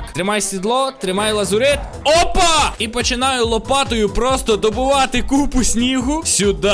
Так, тримай сідло, тримай лазурит. Опа! І починаю лопатою просто добувати купу снігу. Сюди.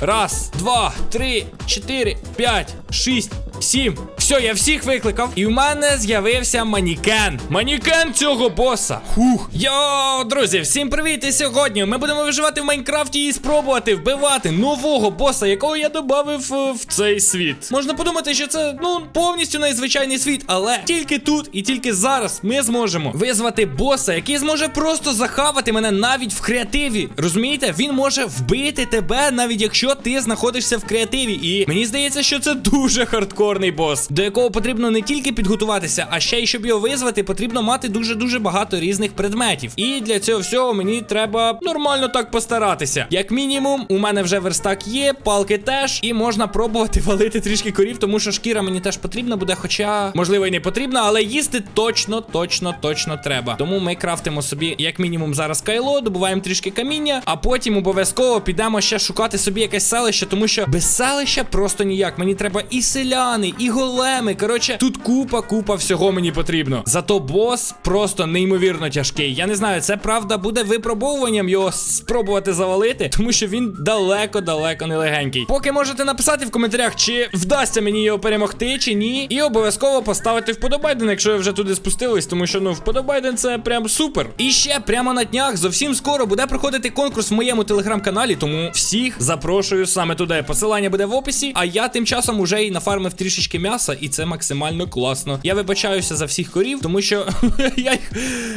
Раз, два, три, чотири, п'ять, шість. Сім. Все, я всіх викликав. І в мене з'явився манікен. Манікен цього боса. Хух. Йо, друзі, всім привіт! І сьогодні ми будемо виживати в Майнкрафті і спробувати вбивати нового боса, якого я додав е, в цей світ. Можна подумати, що це ну повністю найзвичайний світ, але тільки тут і тільки зараз ми зможемо визвати боса, який зможе просто захавати мене навіть в креативі. Розумієте? Він може вбити тебе, навіть якщо ти знаходишся в креативі. І мені здається, що це дуже хардкорний бос, до якого потрібно не тільки підготуватися, а ще й щоб його визвати, потрібно мати дуже дуже багато різних предметів. І для цього всього мені треба нормально так постаратися. Як мінімум, у мене вже верстак є, палки теж, і можна пробувати валити трішки корів, тому що шкіра мені теж потрібна буде, хоча можливо і не потрібна, але їсти точно, точно, точно треба. Тому ми крафтимо собі, як мінімум, зараз кайло, добуваємо трішки каміння, а потім обов'язково підемо ще шукати собі якесь селище, тому що без селища просто ніяк. Мені треба і селяни, і големи. Коротше, тут купа, купа всього мені потрібно. Зато бос просто неймовірно тяжкий. Я не знаю, це правда буде випробовуванням його спробувати завалити, тому що він далеко-далеко не легенький. Поки можете написати в коментарях, чи вдасться мені його перемогти, чи ні. І обов'язково поставити вподобайден, якщо ви вже туди спустились, тому що ну вподобайден це прям супер. І ще прямо на днях зовсім скоро буде проходити конкурс в моєму телеграм-каналі, тому всіх запрошую саме туди. Посилання буде в описі. А я тим часом уже і нафармив трішечки м'яса, і це максимально класно. Я вибачаюся за всіх корів, тому що я їх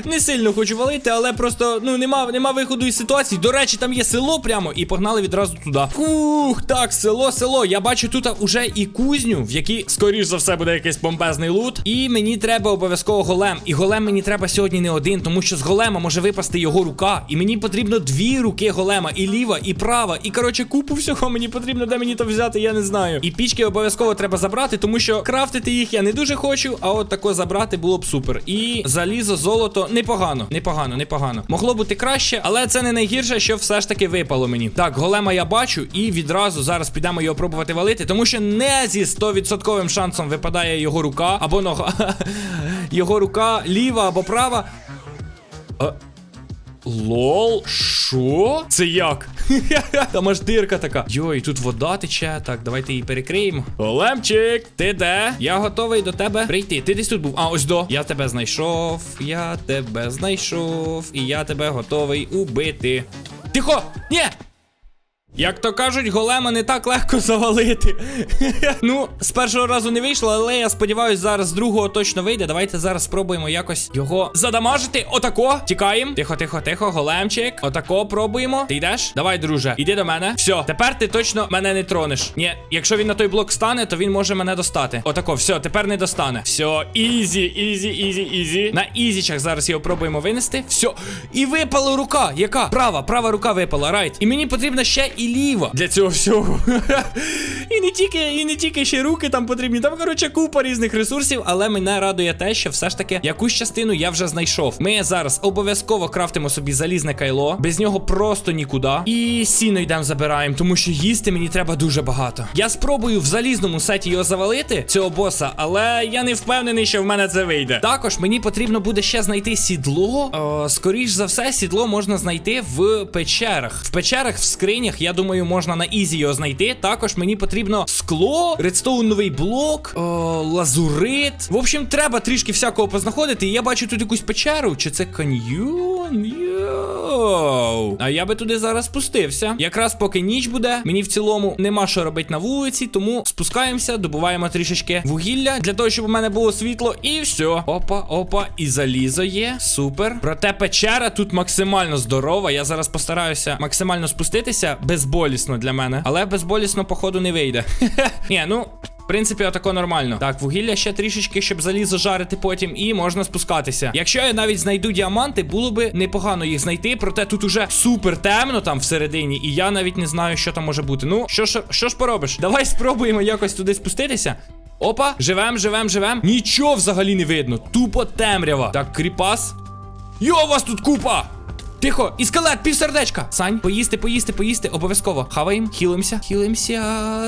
не сильно хочу валити, але просто ну нема, нема виходу із ситуації. До речі, там є село прямо, і погнали відразу туди. Ух, так, село, село. Я бачу тут уже і кузню, в якій, скоріш за все, буде якийсь бомбезний лут. І мені треба обов'язково голем. І голем мені треба сьогодні не один, тому що з голема може випасти його рука. І мені потрібно дві руки голема, і ліва, і права. І коротше, купу всього мені потрібно, де мені то взяти, я не знаю. І пічки обов'язково треба забрати, тому що крафтити їх я не дуже хочу, а от тако забрати було б супер. І залізо, золото непогано, непогано, непогано. Могло бути краще, але це не найгірше, що все ж таки випало мені. Так, голема я бачу, і відразу зараз підемо його пробувати валити, тому що не зі 100% шансом випадає його рука або нога. Його рука ліва або права. Лол, що? Це як? Там аж дирка така. Йой, тут вода тече. Так, давайте її перекриємо. Олемчик, ти де? Я готовий до тебе прийти. Ти десь тут був. А, ось до. Я тебе знайшов. Я тебе знайшов. І я тебе готовий убити. Тихо! Ні! Як то кажуть, голема не так легко завалити. ну, з першого разу не вийшло, але я сподіваюся, зараз з другого точно вийде. Давайте зараз спробуємо якось його задамажити. Отако. Тікаємо. Тихо, тихо, тихо, големчик. Отако пробуємо. Ти йдеш? Давай, друже. Іди до мене. Все, тепер ти точно мене не тронеш. Ні, якщо він на той блок стане, то він може мене достати. Отако, все, тепер не достане. Все, ізі, ізі, ізі, ізі. На ізічах зараз його пробуємо винести. Все. І випала рука. Яка? Права, права рука випала. Райт. І мені потрібна ще і ліва для цього всього. і не тільки, і не тільки ще руки там потрібні. Там, коротше, купа різних ресурсів, але мене радує те, що все ж таки якусь частину я вже знайшов. Ми зараз обов'язково крафтимо собі залізне кайло. Без нього просто нікуди. І сіно йдемо забираємо, тому що їсти мені треба дуже багато. Я спробую в залізному сеті його завалити, цього боса, але я не впевнений, що в мене це вийде. Також мені потрібно буде ще знайти сідло. О, скоріш за все, сідло можна знайти в печерах. В печерах, в скринях, я думаю, можна на ізі його знайти. Також мені потрібно скло, редстоуновий блок, о, лазурит. В общем, треба трішки всякого познаходити. І я бачу тут якусь печеру. Чи це каньйон? Йоу. А я би туди зараз спустився. Якраз поки ніч буде, мені в цілому нема що робити на вулиці, тому спускаємося, добуваємо трішечки вугілля для того, щоб у мене було світло. І все. Опа, опа, і залізо є. Супер. Проте печера тут максимально здорова. Я зараз постараюся максимально спуститися безболісно для мене. Але безболісно, походу, не вийде. Ні, ну. В принципі, отако нормально. Так, вугілля ще трішечки, щоб залізо жарити потім, і можна спускатися. Якщо я навіть знайду діаманти, було би непогано їх знайти. Проте тут уже супер темно там всередині, і я навіть не знаю, що там може бути. Ну, що ж, що ж поробиш? Давай спробуємо якось туди спуститися. Опа, живем, живем, живем. Нічого взагалі не видно. Тупо темрява. Так, кріпас. Йо, у вас тут купа! Тихо, і скелет, півсердечка. Сань, поїсти, поїсти, поїсти. Обов'язково. Хаваємо, хілимося. Хілимося,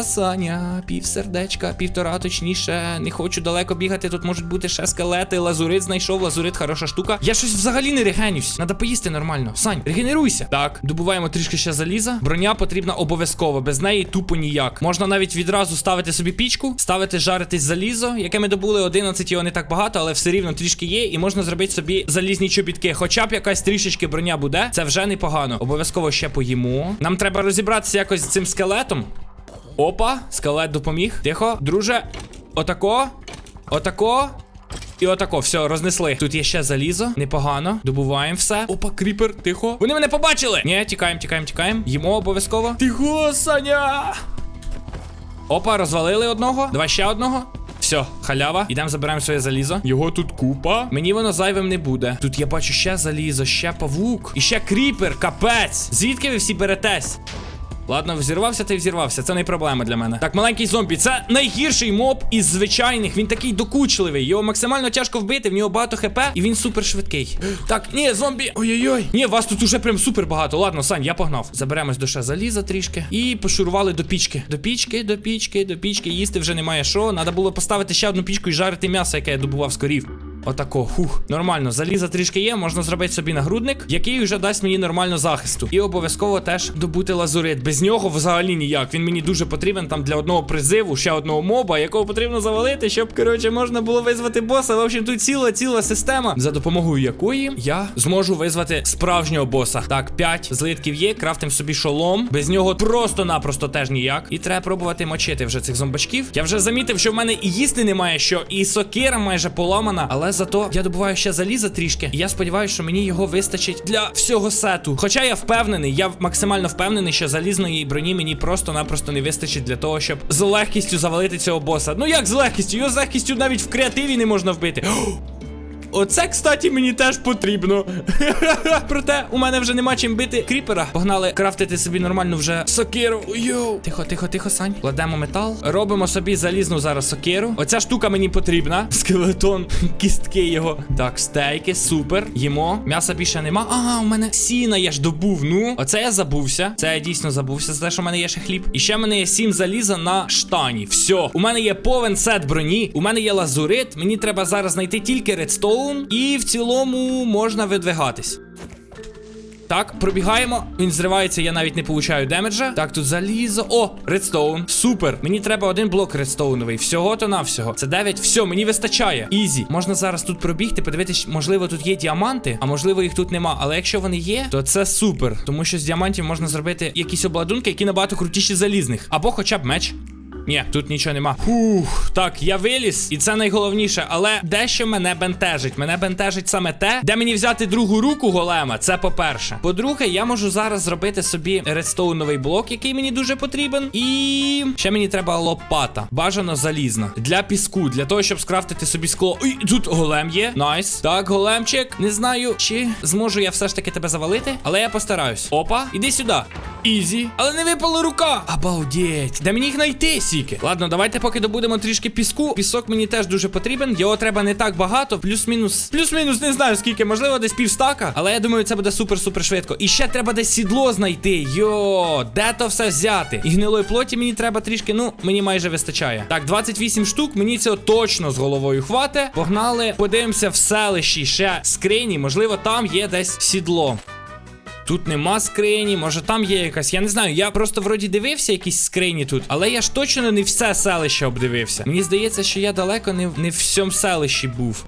Саня. Півсердечка, півтора, точніше. Не хочу далеко бігати. Тут можуть бути ще скелети. Лазурит знайшов. Лазурит, хороша штука. Я щось взагалі не регенюсь. Надо поїсти нормально. Сань, регенеруйся. Так, добуваємо трішки ще заліза. Броня потрібна обов'язково. Без неї тупо ніяк. Можна навіть відразу ставити собі пічку, ставити жаритись залізо, яке ми добули 11, його не так багато, але все рівно трішки є. І можна зробити собі залізні чобітки. Хоча б якась трішечки броня буде. Це вже непогано. Обов'язково ще поїмо. Нам треба розібратися якось з цим скелетом. Опа, скелет допоміг. Тихо, друже. Отако. Отако. І отако, все, рознесли. Тут є ще залізо, непогано. Добуваємо все. Опа, кріпер, тихо. Вони мене побачили. Ні, тікаємо, тікаємо, тікаємо. Їмо обов'язково. Тихо, Саня. Опа, розвалили одного. Давай ще одного. Все, халява. Ідемо забираємо своє залізо. Його тут купа. Мені воно зайвим не буде. Тут я бачу ще залізо, ще павук. І ще кріпер, капець. Звідки ви всі беретесь? Ладно, взірвався та й взірвався. Це не проблема для мене. Так, маленький зомбі, це найгірший моб із звичайних. Він такий докучливий. Його максимально тяжко вбити, в нього багато хп, і він супер швидкий. Так, ні, зомбі. Ой-ой-ой. Ні, вас тут уже прям супер багато. Ладно, Сань, я погнав. Заберемось до ще заліза трішки. І пошурували до пічки. До пічки, до пічки, до пічки. Їсти вже немає що. Надо було поставити ще одну пічку і жарити м'ясо, яке я добував з корів. Отако, хух, нормально. Заліза трішки є, можна зробити собі нагрудник, який вже дасть мені нормально захисту. І обов'язково теж добути лазурит. Без нього взагалі ніяк. Він мені дуже потрібен там для одного призиву, ще одного моба, якого потрібно завалити, щоб, коротше, можна було визвати боса. В общем, тут ціла ціла система, за допомогою якої я зможу визвати справжнього боса. Так, 5 злитків є, крафтим собі шолом. Без нього просто-напросто теж ніяк. І треба пробувати мочити вже цих зомбачків. Я вже замітив, що в мене і їсти немає, що і сокира майже поламана, але зато я добуваю ще заліза трішки. І я сподіваюся, що мені його вистачить для всього сету. Хоча я впевнений, я максимально впевнений, що залізної броні мені просто-напросто не вистачить для того, щоб з легкістю завалити цього боса. Ну як з легкістю? Його з легкістю навіть в креативі не можна вбити. Оце, кстати, мені теж потрібно. Проте у мене вже нема чим бити кріпера. Погнали крафтити собі нормальну вже сокиру. Йоу. Тихо, тихо, тихо, Сань. Кладемо метал. Робимо собі залізну зараз сокиру. Оця штука мені потрібна. Скелетон, кістки його. Так, стейки, супер. Їмо. М'яса більше нема. Ага, у мене сіна я ж добув. Ну, оце я забувся. Це я дійсно забувся за те, що в мене є ще хліб. І ще в мене є сім заліза на штані. Все. У мене є повен сет броні. У мене є лазурит. Мені треба зараз знайти тільки редстоун. І в цілому можна видвигатись. Так, пробігаємо. Він зривається, я навіть не получаю демеджа. Так, тут залізо. О, редстоун. Супер. Мені треба один блок редстоуновий. Всього то навсього. Це 9. Все, мені вистачає. Ізі. Можна зараз тут пробігти, подивитись, можливо, тут є діаманти, а можливо, їх тут нема. Але якщо вони є, то це супер. Тому що з діамантів можна зробити якісь обладунки, які набагато крутіші залізних. Або хоча б меч. Ні, тут нічого нема. Фух, так, я виліз, і це найголовніше, але дещо мене бентежить. Мене бентежить саме те, де мені взяти другу руку голема. Це по-перше. По-друге, я можу зараз зробити собі редстоуновий блок, який мені дуже потрібен. І ще мені треба лопата. Бажано залізна. Для піску, для того, щоб скрафтити собі скло. Ой, тут голем є. Найс. Так, големчик. Не знаю, чи зможу я все ж таки тебе завалити, але я постараюсь. Опа, іди сюди. Ізі. Але не випала рука. Обалдеть. Де мені їх знайти, сіки? Ладно, давайте поки добудемо трішки піску. Пісок мені теж дуже потрібен. Його треба не так багато. Плюс-мінус. Плюс-мінус, не знаю скільки. Можливо, десь півстака. Але я думаю, це буде супер-супер швидко. І ще треба десь сідло знайти. Йо, де то все взяти? І гнилої плоті мені треба трішки. Ну, мені майже вистачає. Так, 28 штук. Мені цього точно з головою хвате. Погнали, подивимося в селищі ще скрині. Можливо, там є десь сідло. Тут нема скрині, може там є якась. Я не знаю. Я просто вроді дивився якісь скрині тут, але я ж точно не все селище обдивився. Мені здається, що я далеко не, не в всьому селищі був.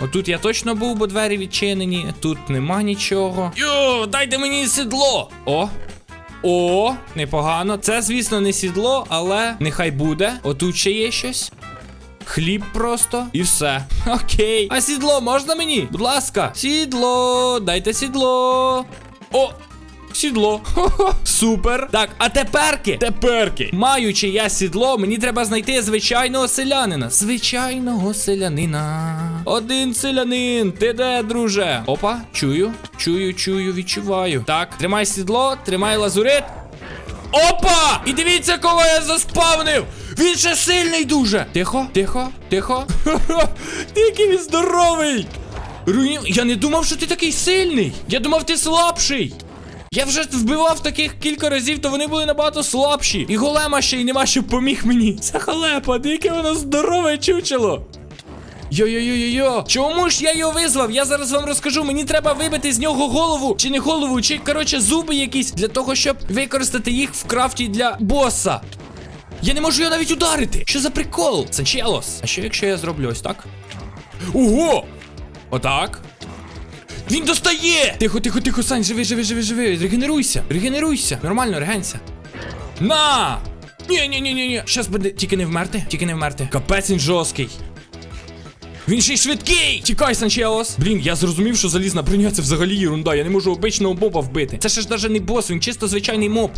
Отут я точно був, бо двері відчинені. Тут нема нічого. Йо, дайте мені сідло! О! О, непогано. Це, звісно, не сідло, але нехай буде. Отут ще є щось. Хліб просто і все. Окей. А сідло можна мені? Будь ласка. Сідло, дайте сідло. О! Сідло. Хо-хо. Супер. Так, а теперки, теперки, маючи я сідло, мені треба знайти звичайного селянина. Звичайного селянина. Один селянин. Ти де, друже? Опа, чую, чую, чую, відчуваю. Так, тримай сідло, тримай лазурит. Опа! І дивіться, кого я заспавнив! Він ще сильний дуже! Тихо, тихо, тихо. Ти який він здоровий! Руїн... Я не думав, що ти такий сильний. Я думав, ти слабший. Я вже вбивав таких кілька разів, то вони були набагато слабші. І голема ще й нема, щоб поміг мені. Це халепа, яке воно здорове чучело. Йо-йо-йо-йо-йо. Чому ж я його визвав? Я зараз вам розкажу. Мені треба вибити з нього голову, чи не голову, чи коротше зуби якісь для того, щоб використати їх в крафті для боса. Я не можу його навіть ударити. Що за прикол? Це челос. А що якщо я зроблю ось так? Ого! Отак. Він достає! Тихо, тихо, тихо, Сань, живи, живи, живи, живи. Регенеруйся, регенеруйся. Нормально, регенься. На! Ні, ні, ні, ні, ні. Щас буде. Тільки не вмерти, тільки не вмерти. Капець він жорсткий. Він ще й швидкий! Тікай, Санчеос! Блін, я зрозумів, що залізна броня це взагалі ерунда. Я не можу обичного моба вбити. Це ще ж навіть не бос, він чисто звичайний моб.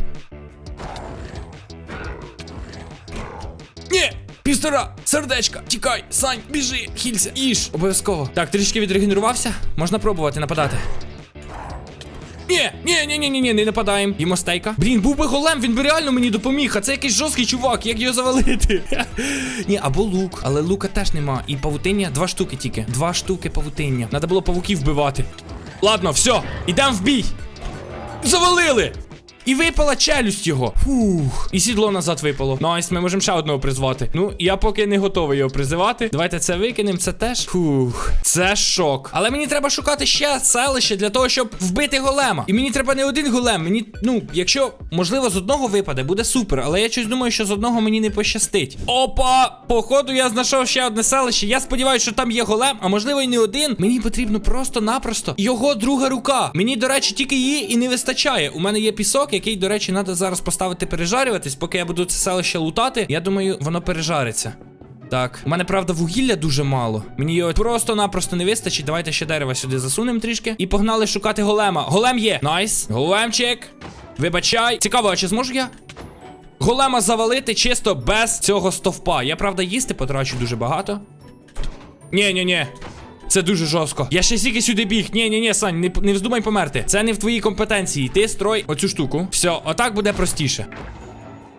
Півтора! Сердечка! Тікай! Сань, біжи! Хілься! Іж! Обов'язково. Так, трішки відрегенерувався. Можна пробувати нападати. Ні, ні, ні, ні, ні, ні, не нападаємо. Їмо стейка. Блін, був би голем, він би реально мені допоміг. А це якийсь жорсткий чувак, як його завалити. ні, або лук, але лука теж нема. І павутиння, два штуки тільки. Два штуки павутиння. Надо було павуків вбивати. Ладно, все, ідемо в бій. Завалили! І випала челюсть його. Фух. І сідло назад випало. Найс, ми можемо ще одного призвати. Ну, я поки не готовий його призивати. Давайте це викинемо. Це теж. Фух. Це шок. Але мені треба шукати ще селище для того, щоб вбити голема. І мені треба не один голем. Мені, ну, якщо можливо з одного випаде, буде супер. Але я щось думаю, що з одного мені не пощастить. Опа! Походу, я знайшов ще одне селище. Я сподіваюся, що там є голем, а можливо, і не один. Мені потрібно просто-напросто його друга рука. Мені, до речі, тільки її і не вистачає. У мене є пісок, який, до речі, треба зараз поставити пережарюватись, поки я буду це селище лутати. Я думаю, воно пережариться. Так, у мене правда вугілля дуже мало. Мені його просто-напросто не вистачить. Давайте ще дерева сюди засунемо трішки. І погнали шукати голема. Голем є. Найс. Големчик. Вибачай. Цікаво, а чи зможу я? Голема завалити чисто без цього стовпа. Я правда їсти потрачу дуже багато. Ні, ні, ні. Це дуже жорстко. Я ще стільки сюди біг. Ні, ні, ні, Сань, не, не вздумай померти. Це не в твоїй компетенції. Ти строй оцю штуку. Все, отак буде простіше.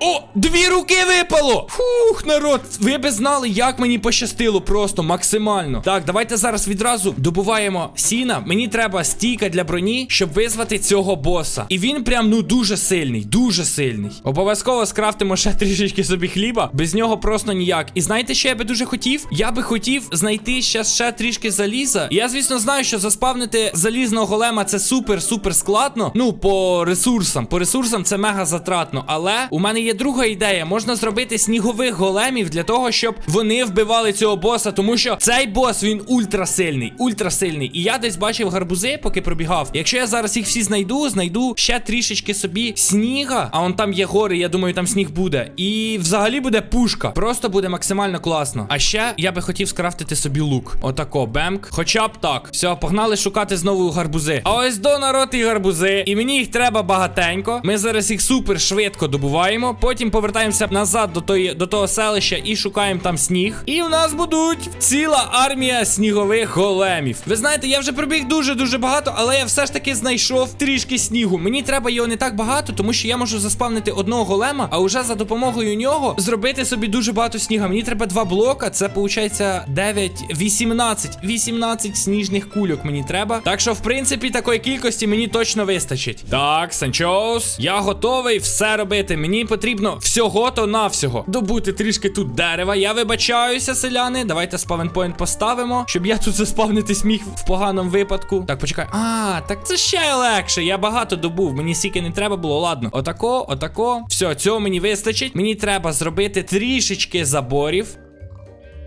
О, дві руки випало! Фух, народ, ви би знали, як мені пощастило просто максимально. Так, давайте зараз відразу добуваємо сіна. Мені треба стійка для броні, щоб визвати цього боса. І він прям ну дуже сильний, дуже сильний. Обов'язково скрафтимо ще трішечки собі хліба. Без нього просто ніяк. І знаєте, що я би дуже хотів? Я би хотів знайти ще, ще трішки заліза. Я, звісно, знаю, що заспавнити залізного голема це супер-супер складно. Ну, по ресурсам. По ресурсам це мега затратно. Але у мене є друга ідея. Можна зробити снігових големів для того, щоб вони вбивали цього боса. Тому що цей бос він ультрасильний, ультрасильний. І я десь бачив гарбузи, поки пробігав. Якщо я зараз їх всі знайду, знайду ще трішечки собі сніга. А он там є гори, я думаю, там сніг буде. І взагалі буде пушка. Просто буде максимально класно. А ще я би хотів скрафтити собі лук. Отако, бемк. Хоча б так. Все, погнали шукати знову гарбузи. А ось до народ і гарбузи. І мені їх треба багатенько. Ми зараз їх супер швидко добуваємо. Потім повертаємося назад до тої, до того селища і шукаємо там сніг. І в нас будуть ціла армія снігових големів. Ви знаєте, я вже пробіг дуже-дуже багато, але я все ж таки знайшов трішки снігу. Мені треба його не так багато, тому що я можу заспавнити одного голема, а вже за допомогою нього зробити собі дуже багато сніга. Мені треба два блока. Це виходить 9, 18. 18 сніжних кульок мені треба. Так що, в принципі, такої кількості мені точно вистачить. Так, Санчоус, я готовий все робити. Мені потрібно всього то навсього добути трішки тут дерева. Я вибачаюся, селяни. Давайте спавенпойнт поставимо, щоб я тут заспавнитись міг в поганому випадку. Так, почекай. А, так це ще легше. Я багато добув. Мені стільки не треба було. Ладно, отако, отако. Все, цього мені вистачить. Мені треба зробити трішечки заборів.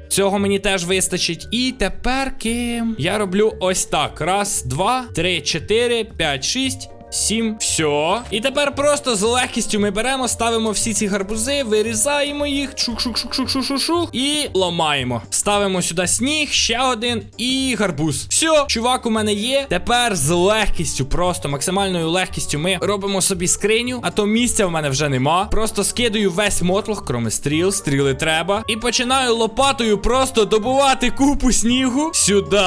Цього мені теж вистачить. І тепер ким я роблю ось так: раз, два, три, чотири, п'ять, шість. Сім, все. І тепер просто з легкістю ми беремо, ставимо всі ці гарбузи, вирізаємо їх, чук-шук-шук-шук-шук-шук і ламаємо. Ставимо сюди сніг, ще один і гарбуз. Все, чувак, у мене є. Тепер з легкістю, просто максимальною легкістю ми робимо собі скриню, а то місця в мене вже нема. Просто скидаю весь мотлох, кроме стріл, стріли треба. І починаю лопатою просто добувати купу снігу сюди.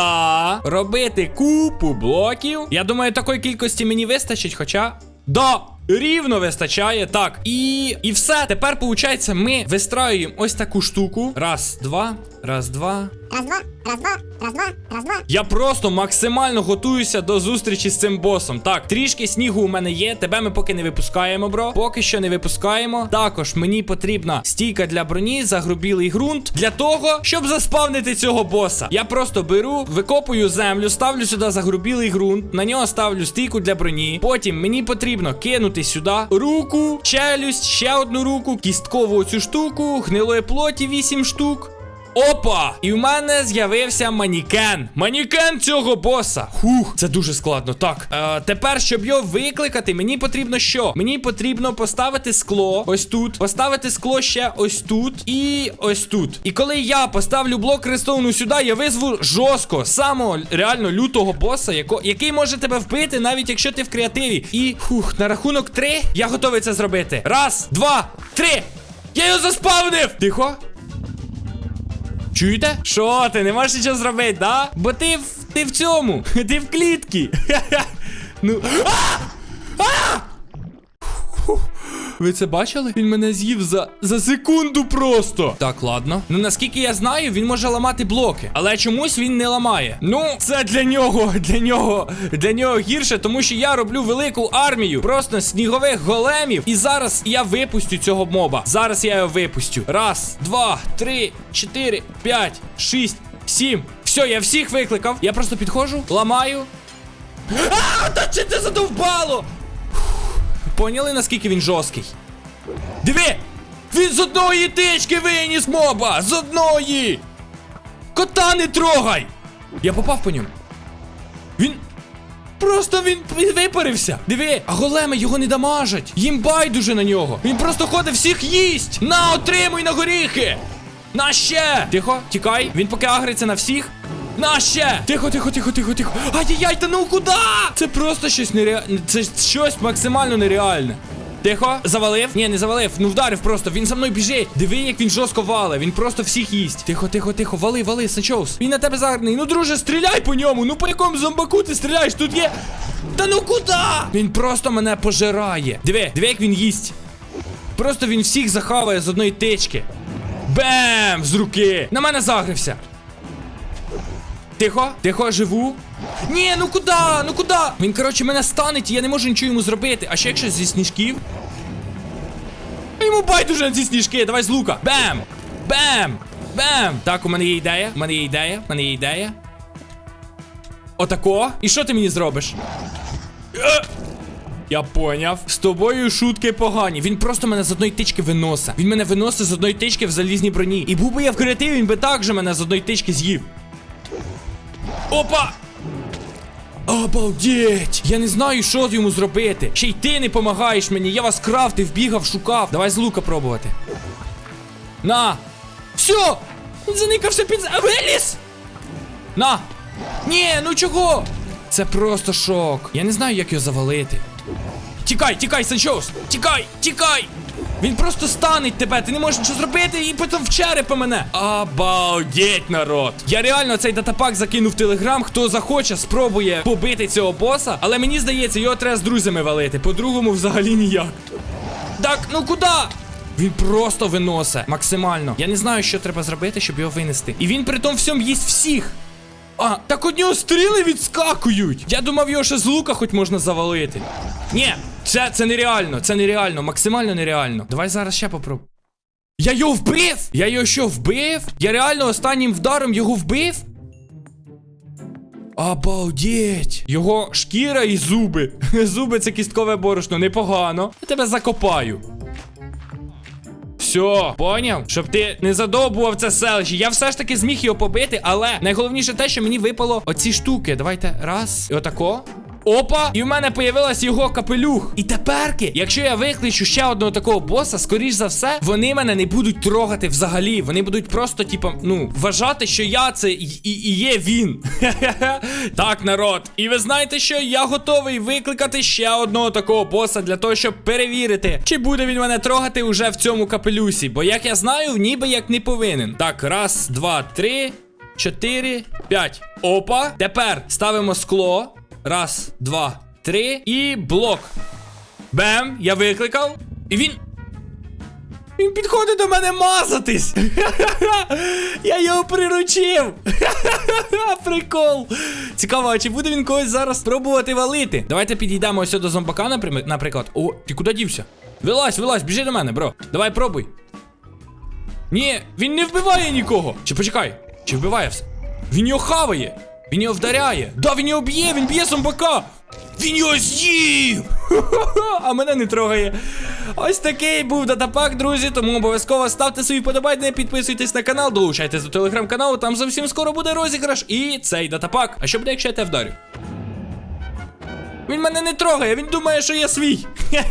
Робити купу блоків. Я думаю, такої кількості мені вистачить, хоча. Да, рівно вистачає. Так. І і все. Тепер, виходить, ми вистраюємо ось таку штуку. Раз, два, Раз, два. Раз, два, раз, два, раз, два, раз, два. Я просто максимально готуюся до зустрічі з цим босом. Так, трішки снігу у мене є. Тебе ми поки не випускаємо, бро. Поки що не випускаємо. Також мені потрібна стійка для броні, загрубілий ґрунт для того, щоб заспавнити цього боса. Я просто беру, викопую землю, ставлю сюди загрубілий ґрунт, на нього ставлю стійку для броні. Потім мені потрібно кинути сюди руку, челюсть, ще одну руку, кісткову оцю штуку, гнилої плоті 8 штук. Опа! І в мене з'явився манікен. Манікен цього боса. Хух, це дуже складно. Так. Е, тепер, щоб його викликати, мені потрібно що? Мені потрібно поставити скло ось тут, поставити скло ще ось тут і ось тут. І коли я поставлю блок рестовну сюди, я визву жорстко, самого реально лютого боса, яко, який може тебе вбити, навіть якщо ти в креативі. І хух, на рахунок три я готовий це зробити. Раз, два, три. Я його заспавнив! Тихо. Чуєте? Що ти не можеш нічого зробити, да? Бо ти в ти в цьому. Ти в клітці. Ну. А! А! Ви це бачили? Він мене з'їв за за секунду просто. Так, ладно. Ну наскільки я знаю, він може ламати блоки, але чомусь він не ламає. Ну, це для нього, для нього, для нього гірше, тому що я роблю велику армію просто снігових големів. І зараз я випустю цього моба. Зараз я його випустю. Раз, два, три, чотири, п'ять, шість, сім. Все, я всіх викликав. Я просто підходжу, ламаю. А, та чи це задовбало? Поняли, наскільки він жорсткий? Диви! Він з одної тички виніс моба! З одної! Кота не трогай! Я попав по ньому. Він. Просто він випарився. Диви, а големи його не дамажать. Їм байдуже на нього. Він просто ходить всіх їсть. На, отримуй на горіхи! На ще! Тихо, тікай. Він поки агриться на всіх. На ще! Тихо, тихо, тихо, тихо, тихо. Ай-яй-яй, та ну куди? Це просто щось нереальне. Це щось максимально нереальне. Тихо, завалив? Ні, не завалив. Ну вдарив просто. Він за мною біжить. Диви, як він жорстко вале. Він просто всіх їсть. Тихо, тихо, тихо. Вали, вали, Санчоус. Він на тебе загнаний. Ну, друже, стріляй по ньому. Ну по якому зомбаку ти стріляєш? Тут є. Та ну куди? Він просто мене пожирає. Диви, диви, як він їсть. Просто він всіх захаває з одної тички. Бем! З руки! На мене загрився. Тихо, тихо, живу. Ні, ну куди? Ну куди? Він, коротше, мене станеть, і я не можу нічого йому зробити. А ще якщо зі сніжків. Йому байдуже на ці сніжки, давай з лука. Бем! Бем! Бем! Так, у мене є ідея. У мене є ідея. У мене є ідея. Отако. І що ти мені зробиш? Е! Я поняв. З тобою шутки погані. Він просто мене з одної тички виносить. Він мене виносить з одної тички в залізній броні. І був би я в креативі, він би також мене з одної тички з'їв. Опа! Обалдеть! Я не знаю, що йому зробити. Ще й ти не помагаєш мені. Я вас крафтив, бігав, шукав. Давай з лука пробувати. На! Все! Він заникався під. Виліз! На! Ні, ну чого? Це просто шок. Я не знаю, як його завалити. Тікай, тікай, Санчоус! Тікай, тікай! Він просто станеть тебе, ти не можеш нічого зробити і потім в черепа мене. Обалдеть, народ. Я реально цей датапак закинув в телеграм. Хто захоче, спробує побити цього боса. Але мені здається, його треба з друзями валити. По-другому взагалі ніяк. Так, ну куди? Він просто виносить максимально. Я не знаю, що треба зробити, щоб його винести. І він при тому всьому їсть всіх. А, так од нього стріли відскакують. Я думав, його ще з лука хоч можна завалити. Ні, це, це нереально, це нереально, максимально нереально. Давай зараз ще попробуй. Я його вбив! Я його що, вбив? Я реально останнім вдаром його вбив? Обалдеть! Його шкіра і зуби. Зуби це кісткове борошно, непогано. Я тебе закопаю. Все, поняв? Щоб ти не задовбував це селище. Я все ж таки зміг його побити, але найголовніше те, що мені випало оці штуки. Давайте раз. І отако. Опа! І в мене появилась його капелюх. І теперки, якщо я викличу ще одного такого боса, скоріш за все, вони мене не будуть трогати взагалі. Вони будуть просто, типа, ну, вважати, що я це і, і, є він. так, народ. І ви знаєте, що я готовий викликати ще одного такого боса для того, щоб перевірити, чи буде він мене трогати уже в цьому капелюсі. Бо як я знаю, ніби як не повинен. Так, раз, два, три. Чотири, п'ять. Опа. Тепер ставимо скло. Раз, два, три. І блок. Бем, я викликав. І він. Він підходить до мене мазатись. Я його приручив. Прикол. Цікаво, а чи буде він когось зараз пробувати валити? Давайте підійдемо ось до зомбака, наприклад. О, ти куди дівся? Вилазь, вилазь, біжи до мене, бро. Давай пробуй. Ні, він не вбиває нікого. Чи почекай, чи вбиває все? Він його хаває. Він його вдаряє. Да, він його б'є, він б'є зомбака. Він його з'їв! А мене не трогає. Ось такий був датапак, друзі. Тому обов'язково ставте свої подобайки, підписуйтесь на канал, долучайтесь до телеграм-каналу, там зовсім скоро буде розіграш. І цей датапак. А що буде, якщо я тебе вдарю? Він мене не трогає, він думає, що я свій.